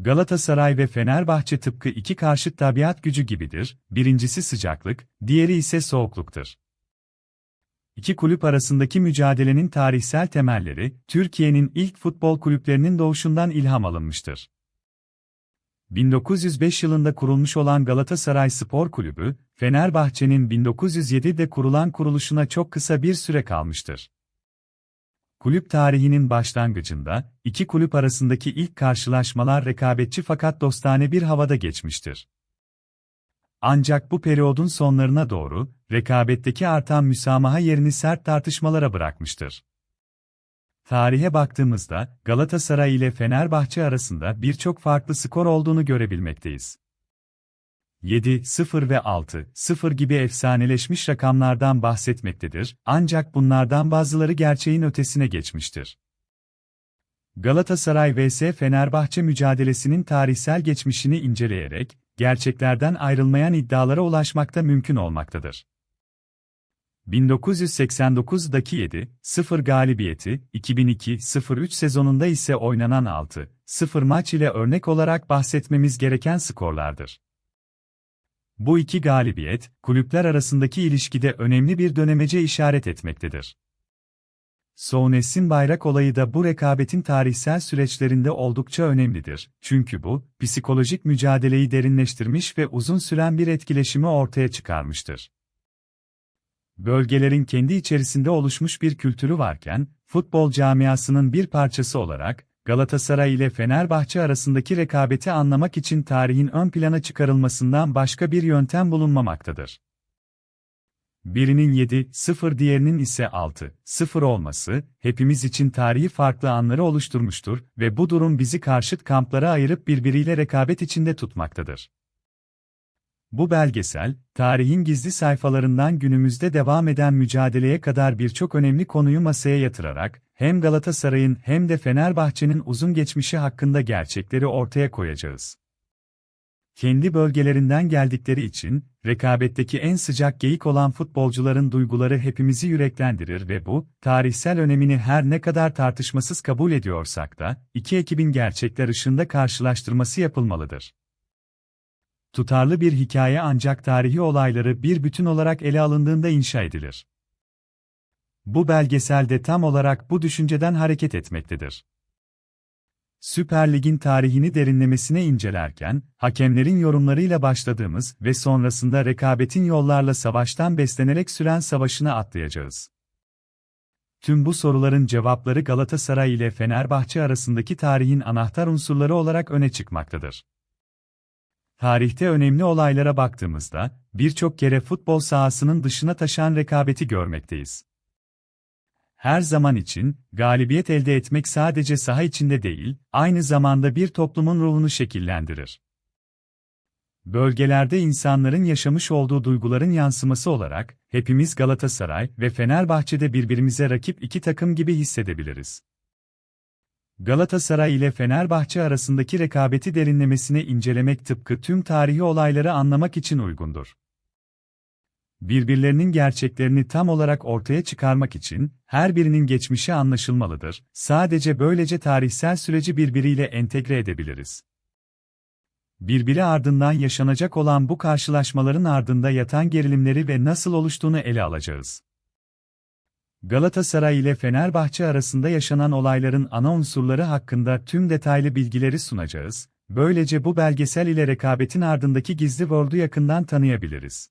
Galatasaray ve Fenerbahçe tıpkı iki karşıt tabiat gücü gibidir, birincisi sıcaklık, diğeri ise soğukluktur. İki kulüp arasındaki mücadelenin tarihsel temelleri, Türkiye'nin ilk futbol kulüplerinin doğuşundan ilham alınmıştır. 1905 yılında kurulmuş olan Galatasaray Spor Kulübü, Fenerbahçe'nin 1907'de kurulan kuruluşuna çok kısa bir süre kalmıştır. Kulüp tarihinin başlangıcında, iki kulüp arasındaki ilk karşılaşmalar rekabetçi fakat dostane bir havada geçmiştir. Ancak bu periyodun sonlarına doğru, rekabetteki artan müsamaha yerini sert tartışmalara bırakmıştır. Tarihe baktığımızda, Galatasaray ile Fenerbahçe arasında birçok farklı skor olduğunu görebilmekteyiz. 7, 0 ve 6, 0 gibi efsaneleşmiş rakamlardan bahsetmektedir, ancak bunlardan bazıları gerçeğin ötesine geçmiştir. Galatasaray vs Fenerbahçe mücadelesinin tarihsel geçmişini inceleyerek, gerçeklerden ayrılmayan iddialara ulaşmakta mümkün olmaktadır. 1989'daki 7-0 galibiyeti, 2002-03 sezonunda ise oynanan 6-0 maç ile örnek olarak bahsetmemiz gereken skorlardır. Bu iki galibiyet, kulüpler arasındaki ilişkide önemli bir dönemece işaret etmektedir. Sounes'in bayrak olayı da bu rekabetin tarihsel süreçlerinde oldukça önemlidir. Çünkü bu, psikolojik mücadeleyi derinleştirmiş ve uzun süren bir etkileşimi ortaya çıkarmıştır. Bölgelerin kendi içerisinde oluşmuş bir kültürü varken, futbol camiasının bir parçası olarak, Galatasaray ile Fenerbahçe arasındaki rekabeti anlamak için tarihin ön plana çıkarılmasından başka bir yöntem bulunmamaktadır. Birinin 7-0 diğerinin ise 6-0 olması, hepimiz için tarihi farklı anları oluşturmuştur ve bu durum bizi karşıt kamplara ayırıp birbiriyle rekabet içinde tutmaktadır. Bu belgesel, tarihin gizli sayfalarından günümüzde devam eden mücadeleye kadar birçok önemli konuyu masaya yatırarak, hem Galatasaray'ın hem de Fenerbahçe'nin uzun geçmişi hakkında gerçekleri ortaya koyacağız. Kendi bölgelerinden geldikleri için, rekabetteki en sıcak geyik olan futbolcuların duyguları hepimizi yüreklendirir ve bu, tarihsel önemini her ne kadar tartışmasız kabul ediyorsak da, iki ekibin gerçekler ışığında karşılaştırması yapılmalıdır. Tutarlı bir hikaye ancak tarihi olayları bir bütün olarak ele alındığında inşa edilir. Bu belgesel de tam olarak bu düşünceden hareket etmektedir. Süper Lig'in tarihini derinlemesine incelerken, hakemlerin yorumlarıyla başladığımız ve sonrasında rekabetin yollarla savaştan beslenerek süren savaşına atlayacağız. Tüm bu soruların cevapları Galatasaray ile Fenerbahçe arasındaki tarihin anahtar unsurları olarak öne çıkmaktadır. Tarihte önemli olaylara baktığımızda, birçok kere futbol sahasının dışına taşan rekabeti görmekteyiz. Her zaman için, galibiyet elde etmek sadece saha içinde değil, aynı zamanda bir toplumun ruhunu şekillendirir. Bölgelerde insanların yaşamış olduğu duyguların yansıması olarak, hepimiz Galatasaray ve Fenerbahçe'de birbirimize rakip iki takım gibi hissedebiliriz. Galatasaray ile Fenerbahçe arasındaki rekabeti derinlemesine incelemek tıpkı tüm tarihi olayları anlamak için uygundur. Birbirlerinin gerçeklerini tam olarak ortaya çıkarmak için her birinin geçmişi anlaşılmalıdır. Sadece böylece tarihsel süreci birbiriyle entegre edebiliriz. Birbiri ardından yaşanacak olan bu karşılaşmaların ardında yatan gerilimleri ve nasıl oluştuğunu ele alacağız. Galatasaray ile Fenerbahçe arasında yaşanan olayların ana unsurları hakkında tüm detaylı bilgileri sunacağız. Böylece bu belgesel ile rekabetin ardındaki gizli world'u yakından tanıyabiliriz.